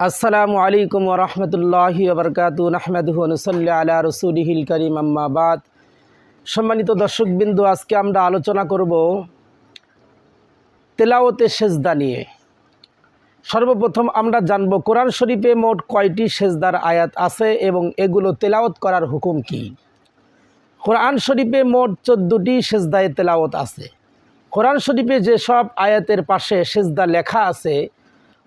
আসসালামু আলাইকুম রহমতুল্লাহি ওবরকাত নাহমেদুসল্লি আলা রসুলিহিল করিম আম্মাবাদ সম্মানিত দর্শকবিন্দু, আজকে আমরা আলোচনা করব তেলাওতে সেজদা নিয়ে। সর্বপ্রথম আমরা জানব, কোরআন শরীফে মোট কয়টি সেজদার আয়াত আছে এবং এগুলো তেলাওত করার হুকুম কি? কোরআন শরীফে মোট চোদ্দোটি সেজদায় তেলাওত আছে। কোরআন শরীফে যেসব আয়াতের পাশে সেজদা লেখা আছে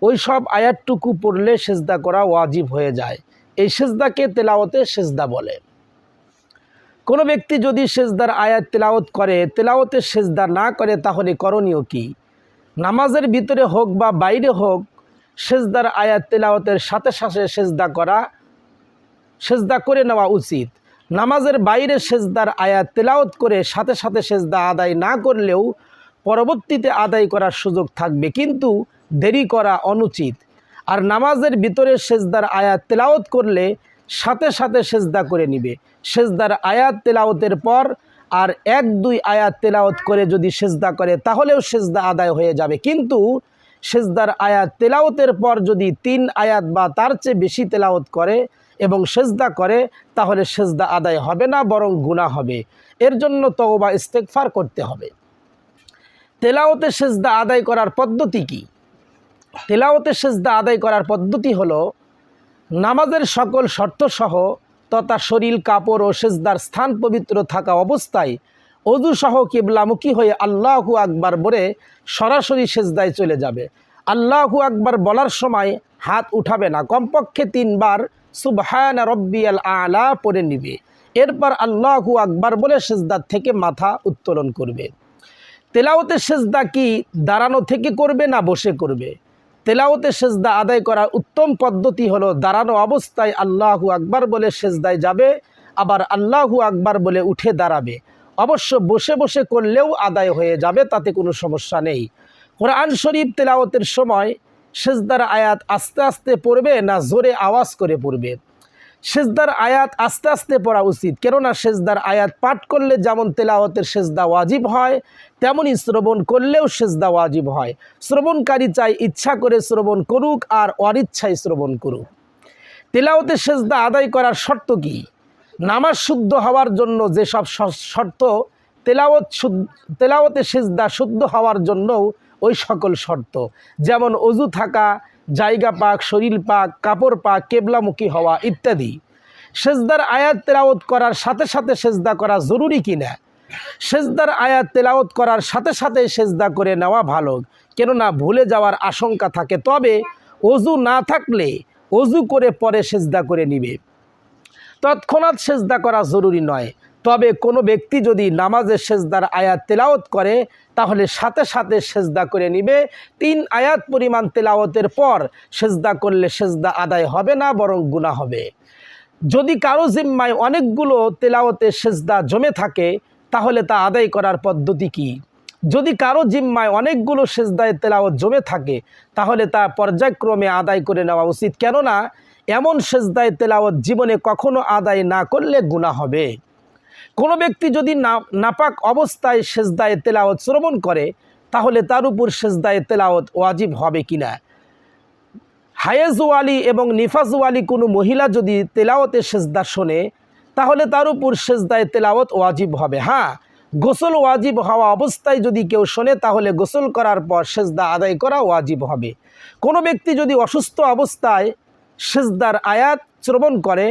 ওই সব আয়াতটুকু পড়লে সেজদা করা ওয়াজিব হয়ে যায়। এই সেজদাকে তেলাওতে সেজদা বলে। কোনো ব্যক্তি যদি সেজদার আয়াত তেলাওত করে তেলাওতে সেজদা না করে তাহলে করণীয় কি? নামাজের ভিতরে হোক বা বাইরে হোক, সেজদার আয়াত তেলাওতের সাথে সাথে সেজদা করা, সেজদা করে নেওয়া উচিত। নামাজের বাইরে সেজদার আয়াত তেলাওত করে সাথে সাথে সেজদা আদায় না করলেও পরবর্তীতে আদায় করার সুযোগ থাকবে। কিন্তু দেরি করা অনুচিত। আর নামাজের ভিতরে সেজদার আয়াত তেলাওত করলে সাথে সাথে সেজদা করে নিবে। সেজদার আয়াত তেলাওতের পর আর এক, দুই আয়াত তেলাওত করে যদি সেজদা করে, তাহলেও সেজদা আদায় হয়ে যাবে। কিন্তু সেজদার আয়াত তেলাওতের পর যদি তিন আয়াত বা তার চেয়ে বেশি তেলাওত করে এবং সেজদা করে, তাহলে সেজদা আদায় হবে না, বরং গুণা হবে। এর জন্য তওবা ইস্তেকফার করতে হবে। তেলাওতে সেজদা আদায় করার পদ্ধতি কি? তেলাওতে সেজদা আদায় করার পদ্ধতি হলো, নামাজের সকল শর্তসহ তথা শরীর, কাপড় ও সেজদার স্থান পবিত্র থাকা অবস্থায় অজুসহ কিবলামুখী হয়ে আল্লাহু আকবার বলে সরাসরি সেজদায় চলে যাবে। আল্লাহু আকবার বলার সময় হাত উঠাবে না, কমপক্ষে তিনবার সুবহান রব্বিয়াল আলা পড়ে নিবে। এরপর আল্লাহু আকবার বলে সেজদার থেকে মাথা উত্তোলন করবে। তেলাওতে সেজদা কি দাঁড়ানো থেকে করবে না বসে করবে? তেলাওতে সেজদা আদায় করার উত্তম পদ্ধতি হলো দাঁড়ানো অবস্থায় আল্লাহু আকবার বলে সেজদায় যাবে, আবার আল্লাহু আকবার বলে উঠে দাঁড়াবে। অবশ্য বসে বসে করলেও আদায় হয়ে যাবে, তাতে কোনো সমস্যা নেই। কোরআন শরীফ তেলাওতের সময় সেজদার আয়াত আস্তে আস্তে পড়বে না জোরে আওয়াজ করে পড়বে? সেজদার আয়াত আস্তে আস্তে পড়া উচিত। কেননা সেজদার আয়াত পাঠ করলে যেমন তেলাওয়াতের সেজদা ওয়াজিব হয়, তেমনই শ্রবণ করলেও সেজদা ওয়াজিব হয়। শ্রবণকারী চাই ইচ্ছা করে শ্রবণ করুক আর অনিচ্ছায় শ্রবণ করুক। তেলাওতে সেজদা আদায় করার শর্ত কি? নামাজ শুদ্ধ হওয়ার জন্য যেসব শর্ত তেলাওত তেলাওতে সেজদা শুদ্ধ হওয়ার জন্যও ওই সকল শর্ত। যেমন অজু থাকা জায়গা পাক, শরীর পাক, কাপড় পাক, কেবলামুখী হওয়া ইত্যাদি। সেজদার আয়াত তেলাওত করার সাথে সাথে সেজদা করা জরুরি কিনা সেজদার আয়াত তেলাওত করার সাথে সাথে সেজদা করে নেওয়া ভালো। কেননা ভুলে যাওয়ার আশঙ্কা থাকে। তবে অজু না থাকলে অজু করে পরে সেজদা করে নিবে। তৎক্ষণাৎ সেজদা করা জরুরি নয়। তবে কোনো ব্যক্তি যদি নামাজের সেজদার আয়াত তেলাওত করে, তাহলে সাথে সাথে সেজদা করে নিবে। তিন আয়াত পরিমাণ তেলাওতের পর সেজদা করলে সেজদা আদায় হবে না, বরং গুণা হবে। যদি কারও জিম্মায় অনেকগুলো তেলাওতে সেজদা জমে থাকে, তাহলে তা আদায় করার পদ্ধতি কি? যদি কারও জিম্মায় অনেকগুলো সেজদায় তেলাওত জমে থাকে, তাহলে তা পর্যায়ক্রমে আদায় করে নেওয়া উচিত। কেননা, এমন সেজদায় তেলাওত জীবনে কখনো আদায় না করলে গুণা হবে। কোনো ব্যক্তি যদি না, নাপাক অবস্থায় সেজদায় তেলাওত শ্রবণ করে, তাহলে তার উপর সেজদায় তেলাওত ওয়াজিব হবে কি কিনা হায়েজওয়ালি এবং নিফাজওয়ালি কোনো মহিলা যদি তেলাওতে সেজদা শোনে, তাহলে তার উপর সেজদায় তেলাওত ওয়াজিব হবে। হ্যাঁ গোসল ওয়াজিব হওয়া অবস্থায় যদি কেউ শোনে, তাহলে গোসল করার পর সেজদা আদায় করা ওয়াজিব হবে। কোনো ব্যক্তি যদি অসুস্থ অবস্থায় সেজদার আয়াত শ্রবণ করে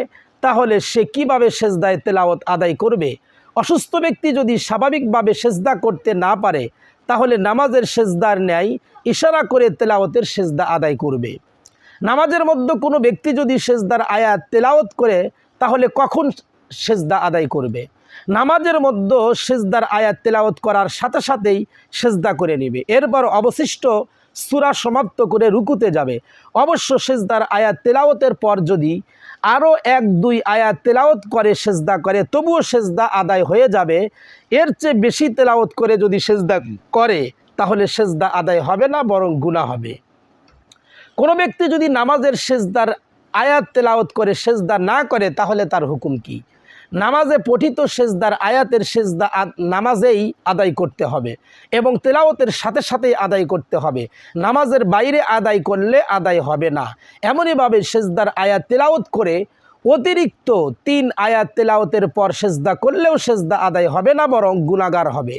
তাহলে সে কীভাবে সেজদায় তেলাওত আদায় করবে? অসুস্থ ব্যক্তি যদি স্বাভাবিকভাবে সেজদা করতে না পারে, তাহলে নামাজের সেজদার ন্যায় ইশারা করে তেলাওতের সেজদা আদায় করবে। নামাজের মধ্যে কোনো ব্যক্তি যদি সেজদার আয়াত তেলাওত করে, তাহলে কখন সেজদা আদায় করবে? নামাজের মধ্যে সেজদার আয়াত তেলাওত করার সাথে সাথেই সেজদা করে নেবে। এরপর অবশিষ্ট সূরা সমাপ্ত করে রুকুতে যাবে। অবশ্য সেজদার আয়াত তেলাওতের পর যদি আরও এক, দুই আয়াত তেলাওত করে, সেজদা করে, তবুও সেজদা আদায় হয়ে যাবে। এর চেয়ে বেশি তেলাওত করে যদি সেজদা করে, তাহলে সেজদা আদায় হবে না, বরং গুণা হবে। কোনো ব্যক্তি যদি নামাজের সেজদার আয়াত তেলাওত করে, সেজদা না করে, তাহলে তার হুকুম কি? নামাজে পঠিত সেজদার আয়াতের সেজদা নামাজেই আদায় করতে হবে এবং তেলাওতের সাথে সাথেই আদায় করতে হবে। নামাজের বাইরে আদায় করলে আদায় হবে না। এমনইভাবে সেজদার আয়াত তেলাওত করে অতিরিক্ত তিন আয়াত তেলাওতের পর সেজদা করলেও সেজদা আদায় হবে না, বরং গুণাগার হবে।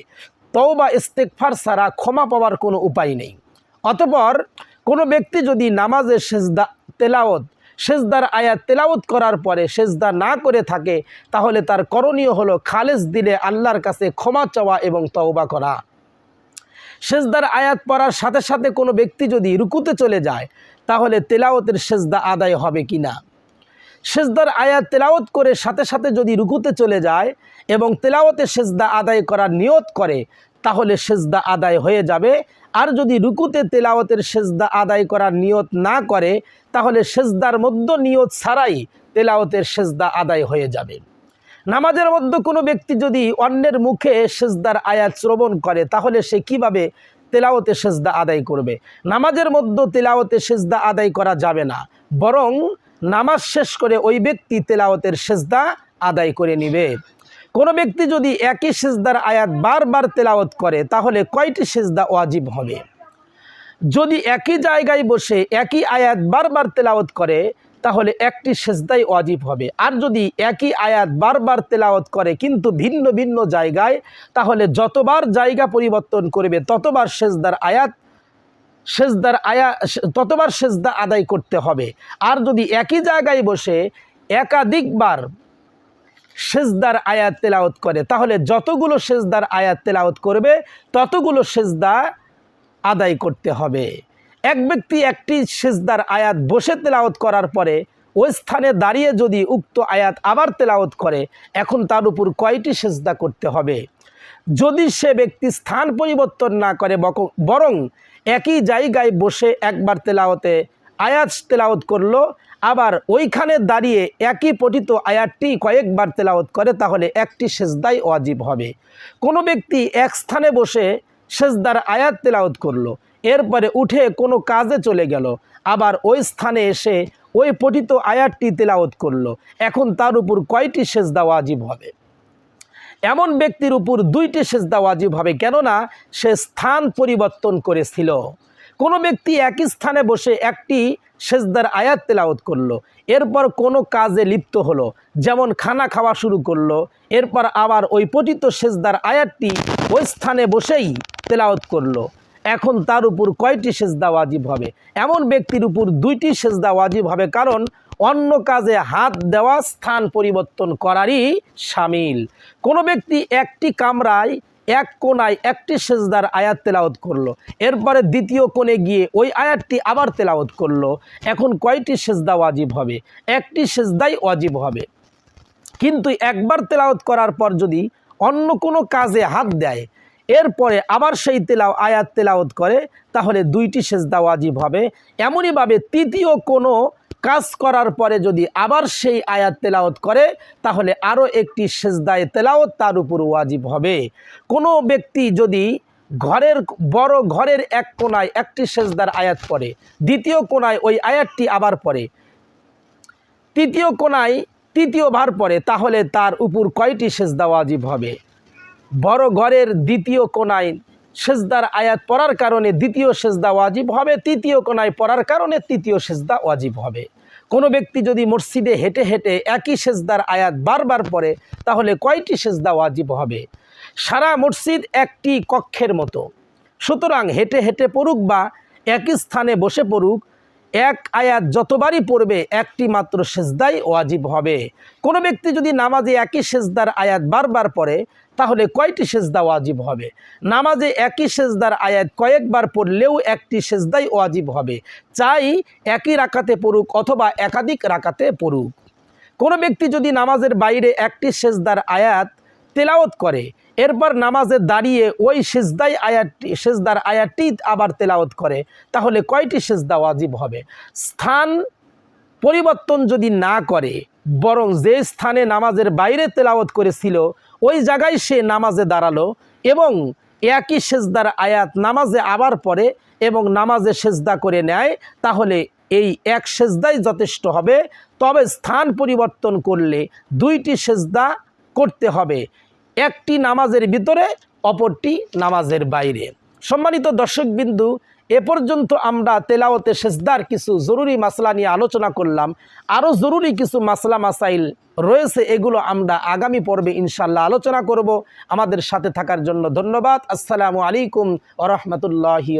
তওবা ইস্তেকফার ছাড়া ক্ষমা পাওয়ার কোনো উপায় নেই। অতপর কোনো ব্যক্তি যদি নামাজের সেজদা তেলাওত সেজদার আয়াত তেলাওত করার পরে সেজদা না করে থাকে, তাহলে তার করণীয় হলো খালেজ দিলে আল্লাহর কাছে ক্ষমা চাওয়া এবং তওবা করা। সেজদার আয়াত পড়ার সাথে সাথে কোনো ব্যক্তি যদি রুকুতে চলে যায়, তাহলে তেলাওতের সেজদা আদায় হবে কি না? সেজদার আয়াত তেলাওত করে সাথে সাথে যদি রুকুতে চলে যায় এবং তেলাওতের সেজদা আদায় করার নিয়ত করে, তাহলে সেজদা আদায় হয়ে যাবে আর যদি রুকুতে তেলাওতের সেজদা আদায় করার নিয়ত না করে, তাহলে সেজদার মধ্য নিয়ত ছাড়াই তেলাওতের সেজদা আদায় হয়ে যাবে। নামাজের মধ্যে কোনো ব্যক্তি যদি অন্যের মুখে সেজদার আয়াত শ্রবণ করে, তাহলে সে কীভাবে তেলাওতে সেজদা আদায় করবে? নামাজের মধ্যে তেলাওতে সেজদা আদায় করা যাবে না, বরং নামাজ শেষ করে ওই ব্যক্তি তেলাওতের সেজদা আদায় করে নিবে। কোনো ব্যক্তি যদি একই সেজদার আয়াত বারবার তেলাওত করে, তাহলে কয়টি সেজদা ওয়াজিব হবে? যদি একই জায়গায় বসে একই আয়াত বারবার তেলাওত করে, তাহলে একটি সেজদাই ওয়াজিব হবে। আর যদি একই আয়াত বারবার তেলাওত করে, কিন্তু ভিন্ন ভিন্ন জায়গায়, তাহলে যতবার জায়গা পরিবর্তন করবে, ততবার সেজদার আয়াত, সেজদার আয়া, ততবার সেজদা আদায় করতে হবে। আর যদি একই জায়গায় বসে একাধিকবার সেজদার আয়াত তেলাওত করে। তাহলে যতগুলো সেজদার আয়াত তেলাওত করবে, ততগুলো সেজদা আদায় করতে হবে। এক ব্যক্তি একটি সেজদার আয়াত বসে তেলাওত করার পরে, ওই স্থানে দাঁড়িয়ে যদি উক্ত আয়াত আবার তেলাওত করে, এখন তার উপর কয়টি সেজদা করতে হবে? যদি সে ব্যক্তি স্থান পরিবর্তন না করে বরং একই জায়গায় বসে একবার তেলাওতে আয়াত তেলাওত করল আবার ওইখানে দাঁড়িয়ে একই পঠিত আয়াতটি কয়েকবার তেলাওত করে, তাহলে একটি সেজদাই ওয়াজিব হবে। কোনো ব্যক্তি এক স্থানে বসে সেজদার আয়াত তেলাওত করল, এরপরে উঠে কোনো কাজে চলে গেল, আবার ওই স্থানে এসে ওই পঠিত আয়াতটি তেলাওত করল, এখন তার উপর কয়টি সেজদা ওয়াজিব হবে? এমন ব্যক্তির উপর দুইটি সেজদা ওয়াজিব হবে, কেননা সে স্থান পরিবর্তন করেছিল। কোনো ব্যক্তি একই স্থানে বসে একটি সেজদার আয়াত তেলাওত করল, এরপর কোনো কাজে লিপ্ত হলো, যেমন খানা খাওয়া শুরু করল, এরপর আবার ওই পঠিত সেজদার আয়াতটি ওই স্থানে বসেই তেলাওত করল। এখন তার উপর কয়টি সেজদা ওয়াজিব হবে? এমন ব্যক্তির উপর দুইটি সেজদা ওয়াজিব হবে, কারণ অন্য কাজে হাত দেওয়া স্থান পরিবর্তন করারই সামিল। কোনো ব্যক্তি একটি কামরায় এক কোনায় একটি সেজদার আয়াত তেলাওত করল। এরপরে দ্বিতীয় কোণে গিয়ে ওই আয়াতটি আবার তেলাওত করল। এখন কয়টি সেজদা ওয়াজিব হবে? একটি সেজদাই ওয়াজিব হবে। কিন্তু একবার তেলাওত করার পর যদি অন্য কোনো কাজে হাত দেয়, এরপরে আবার সেই তেলাও, আয়াত তেলাওত করে, তাহলে দুইটি সেজদা ওয়াজিব হবে। এমনইভাবে তৃতীয় কোনো কাজ করার পরে যদি আবার সেই আয়াত তেলাওত করে, তাহলে আরও একটি সেজদায় তেলাওত তার উপর ওয়াজিব হবে। কোনো ব্যক্তি যদি ঘরের, বড় ঘরের এক কোনায় একটি সেজদার আয়াত পড়ে, দ্বিতীয় কোনায় ওই আয়াতটি আবার পড়ে, তৃতীয় কোনায় তৃতীয়বার পরে তাহলে তার উপর কয়টি সেজদা ওয়াজিব হবে? বড় ঘরের দ্বিতীয় কোনায় সেজদার আয়াত পড়ার কারণে দ্বিতীয় সেজদা ওয়াজিব হবে, তৃতীয় কোনায় পড়ার কারণে তৃতীয় সেজদা ওয়াজিব হবে। কোনো ব্যক্তি যদি মসজিদে হেঁটে হেঁটে একই সেজদার আয়াত বারবার পড়ে, তাহলে কয়টি সেজদা ওয়াজিব হবে? সারা মসজিদ একটি কক্ষের মতো। সুতরাং হেঁটে হেঁটে পড়ুক বা একই স্থানে বসে পড়ুক, এক আয়াত যতবারই পড়বে, একটি মাত্র সেজদাই ওয়াজিব হবে। কোনো ব্যক্তি যদি নামাজে একই সেজদার আয়াত বারবার পড়ে তাহলে কয়টি সেজদা ওয়াজিব হবে? নামাজে একই সেজদার আয়াত কয়েকবার পড়লেও একটি সেজদাই ওয়াজিব হবে। চাই একই রাকাতে পড়ুক অথবা একাধিক রাকাতে পড়ুক। কোনো ব্যক্তি যদি নামাজের বাইরে একটি সেজদার আয়াত তেলাওত করে, এরপর নামাজে দাঁড়িয়ে ওই সেজদাই আয়াতটি সেজদার আয়াতটি আবার তেলাওত করে, তাহলে কয়টি সেজদা ওয়াজিব হবে? স্থান পরিবর্তন যদি না করে, বরং যে স্থানে নামাজের বাইরে তেলাওত করেছিল ওই জায়গায় সে নামাজে দাঁড়াল এবং একই সেজদার আয়াত নামাজে আবার পড়ে এবং নামাজে সেজদা করে নেয়, তাহলে এই এক সেজদাই যথেষ্ট হবে। তবে স্থান পরিবর্তন করলে দুইটি সেজদা করতে হবে, একটি নামাজের ভিতরে, অপরটি নামাজের বাইরে। সম্মানিত দর্শকবিন্দু এ পর্যন্ত আমরা তেলাওতে সেজদার কিছু জরুরি মাসলা নিয়ে আলোচনা করলাম। আরও জরুরি কিছু মাসলা মাসাইল রয়েছে, এগুলো আমরা আগামী পর্বে ইনশাল্লাহ আলোচনা করব। আমাদের সাথে থাকার জন্য ধন্যবাদ। আসসালামু আলাইকুম ওরহমতুল্লাহি